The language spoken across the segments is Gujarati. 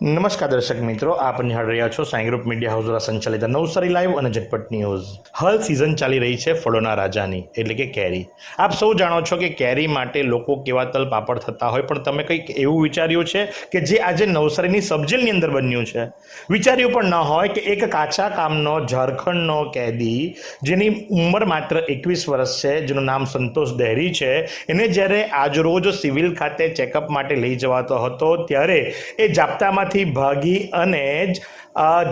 નમસ્કાર દર્શક મિત્રો, આપ નિહાળ રહ્યા છો સાઈ ગ્રુપ મીડિયા હાઉસ દ્વારા સંચાલિત નવસારી લાઈવ અને ઝટપટ ન્યૂઝ. હાલ સિઝન ચાલી રહી છે ફળોના રાજાની, એટલે કે કેરી. આપ સૌ જાણો છો કે કેરી માટે લોકો કેવા તલ પાપડ થતા હોય, પણ તમે કંઈક એવું વિચાર્યું છે કે જે આજે નવસારીની સબજેલની અંદર બન્યું છે? વિચાર્યું પણ ન હોય કે એક કાચા કામનો, ઝારખંડનો કેદી, જેની ઉંમર માત્ર એકવીસ વર્ષ છે, જેનું નામ સંતોષ દહેરી છે, એને જ્યારે આજરોજ સિવિલ ખાતે ચેકઅપ માટે લઈ જવાતો હતો, ત્યારે એ જાપ્તામાંથી ભાગી અને જ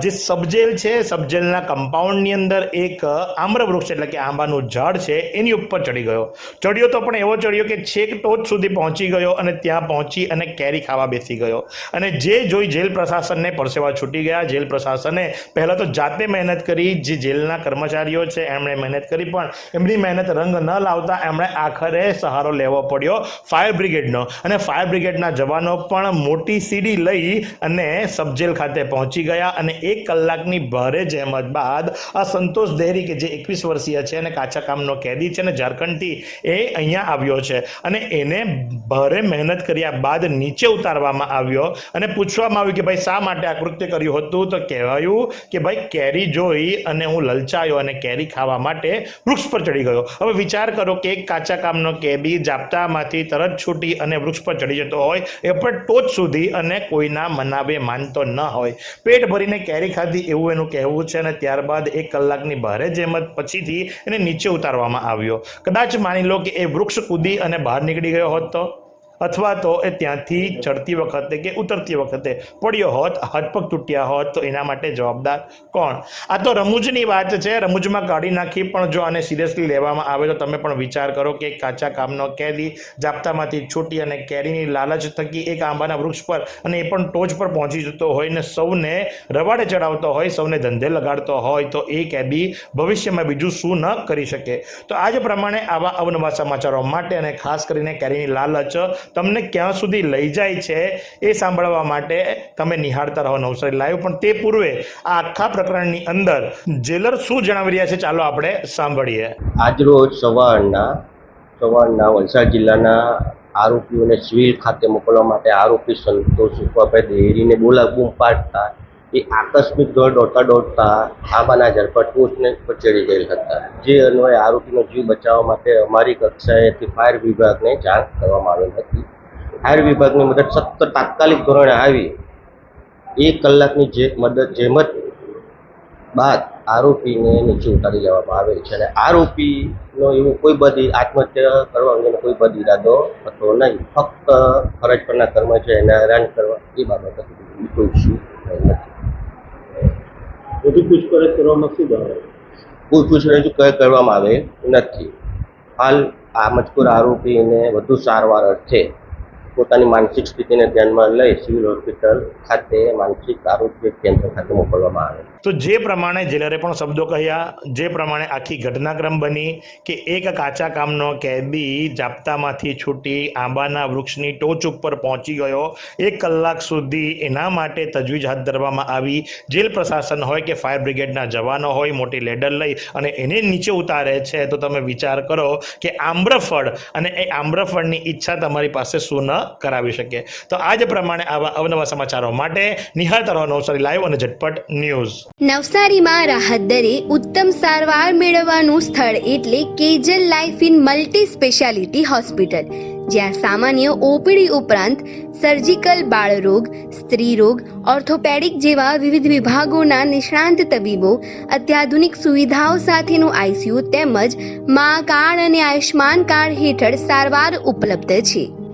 જે સબજેલ છે, સબજેલના કમ્પાઉન્ડની અંદર એક આમ્રવૃક્ષ એટલે કે આંબાનું ઝાડ છે, એની ઉપર ચડી ગયો. ચડ્યો તો પણ એવો ચડ્યો કે છેક ટોચ સુધી પહોંચી ગયો અને ત્યાં પહોંચી અને કેરી ખાવા બેસી ગયો. અને જે જોઈ જેલ પ્રશાસનને પરસેવા છૂટી ગયા. જેલ પ્રશાસને પહેલાં તો જાતે મહેનત કરી, જે જેલના કર્મચારીઓ છે, એમણે મહેનત કરી પણ એમની મહેનત રંગ ન લાવતા એમણે આખરે સહારો લેવો પડ્યો ફાયર બ્રિગેડનો. અને ફાયર બ્રિગેડના જવાનો પણ મોટી સીડી લઈ અને સબજેલ ખાતે પહોંચી ગયા. અને એક કલાકની ભારે જહેમત બાદ આ સંતોષ દેહરી કે જે એકવીસ વર્ષીય છે અને કાચા કામનો કેદી છે અને ઝારખંડથી એ અહીંયા આવ્યો છે અને એને ભારે મહેનત કર્યા બાદ નીચે ઉતારવામાં આવ્યો અને પૂછવામાં આવ્યું કે ભાઈ શા માટે આ કૃત્ય કર્યું હતું? તો કહેવાયું કે ભાઈ કેરી જોઈ અને હું લલચાયો અને કેરી ખાવા માટે વૃક્ષ પર ચડી ગયો. હવે વિચાર કરો કે એક કાચા કામનો કેદી જાપ્તામાંથી તરત છૂટી અને વૃક્ષ પર ચડી જતો હોય એ પણ ટોચ સુધી અને કોઈના મનાવે માનતો ન હોય. પેટ ભરીને કેરી ખાધી એવું એનું કહેવું છે અને ત્યારબાદ એક કલાકની ભારે જહેમત પછીથી એને નીચે ઉતારવામાં આવ્યો. કદાચ માની લો કે એ વૃક્ષ કૂદી અને બહાર નીકળી ગયો હોત તો? અથવા તો એ ત્યાંથી ચડતી વખતે કે ઉતરતી વખતે પડ્યો હોત, હાથપગ તૂટ્યા હોત, તો એના માટે જવાબદાર કોણ? આ તો રમૂજની વાત છે. રમૂજમાં કાઢી નાખી, પણ જો આને સિરિયસલી લેવામાં આવે તો તમે પણ વિચાર કરો કે એક કાચા કામનો કેદી જાપ્તામાંથી છૂટી અને કેરીની લાલચ થકી એક આંબાના વૃક્ષ પર અને એ પણ ટોચ પર પહોંચી જતો હોય ને સૌને રવાડે ચડાવતો હોય, સૌને ધંધે લગાડતો હોય, તો એ કેદી ભવિષ્યમાં બીજું શું ન કરી શકે? તો આજ પ્રમાણે આવા અવનવા સમાચારો માટે અને ખાસ કરીને કેરીની લાલચ તમને ક્યાં સુધી લઈ જાય છે એ સાંભળવા માટે તમે નિહાળતા રહો નવસારી લાઈવ પણ તે પૂર્વે આ આખા પ્રકરણની અંદર જેલર શું જણાવી રહ્યા છે ચાલો આપણે સાંભળીએ. આજરોજ સવારના સવારના વલસાડ જિલ્લાના આરોપીઓને સિવિલ ખાતે મોકલવા માટે આરોપી સંતોષ ઉપાભાઈ દેરીને બોલા પાડતા એ આકસ્મિક દોડ દોડતા દોડતા આંબાના ઝરપટ પોસ્ટને પર ચડી ગયેલ હતા. જે અન્વયે આરોપીનો જીવ બચાવવા માટે અમારી કક્ષાએથી ફાયર વિભાગને જાણ કરવામાં આવેલ હતી. ફાયર વિભાગની મદદ સતત તાત્કાલિક ધોરણે આવી. એક કલાકની જે મદદ જેમત બાદ આરોપીને નીચે ઉતારી લેવામાં આવેલ છે અને આરોપીનો એવો કોઈ બધી આત્મહત્યા કરવા અંગેનો કોઈ બધી ઈરાદો હતો નહીં. ફક્ત ફરજ પરના કર્મચારીને હેરાન કરવા એ બાબત કોઈ ઇસ્યુ નથી. વધુ પૂછપરછ કરવામાં શું જણાવે કોઈ પૂછપરછ કરવામાં આવે નથી. હાલ આ મજકૂર આરોપીને વધુ સારવાર અર્થે પોતાની માનસિક સ્થિતિને ધ્યાનમાં લઈ સિવિલ હોસ્પિટલ ખાતે માનસિક આરોગ્ય કેન્દ્ર ખાતે મોકલવામાં આવે તો જે પ્રમાણે જેલરે પણ શબ્દો કહ્યા, જે પ્રમાણે આખી ઘટનાક્રમ બની કે એક કાચા કામનો કેદી જાપ્તામાંથી છૂટી આંબાના વૃક્ષની ટોચ ઉપર પહોંચી ગયો, એક કલાક સુધી એના માટે તજવીજ હાથ ધરવામાં આવી. જેલ પ્રશાસન હોય કે ફાયર બ્રિગેડના જવાનો હોય, મોટી લેડર લઈ અને એને નીચે ઉતારે છે, તો તમે વિચાર કરો કે આમ્રફળ અને એ આમ્રફળની ઈચ્છા તમારી પાસે શું ન કરાવી શકે તો આજ પ્રમાણે આવા અવનવા સમાચારો માટે નિહાળતા રહો નવસારી લાઈવ અને ઝટપટ ન્યૂઝ. નવસારીમાં રાહત દરે ઉત્તમ સારવાર મેળવવાનું સ્થળ એટલે Kejal life in multi speciality hospital, જ્યાં સામાન્ય ઓપીડી ઉપરાંત સર્જિકલ બાળરોગ, સ્ત્રીરોગ, ઓર્થોપેડિક જેવા વિવિધ વિભાગોના નિષ્ણાંત તબીબો, અત્યાધુનિક સુવિધાઓ સાથેનું આઈસીયુ તેમજ મા કાર્ડ અને આયુષ્માન કાર્ડ હેઠળ સારવાર ઉપલબ્ધ છે.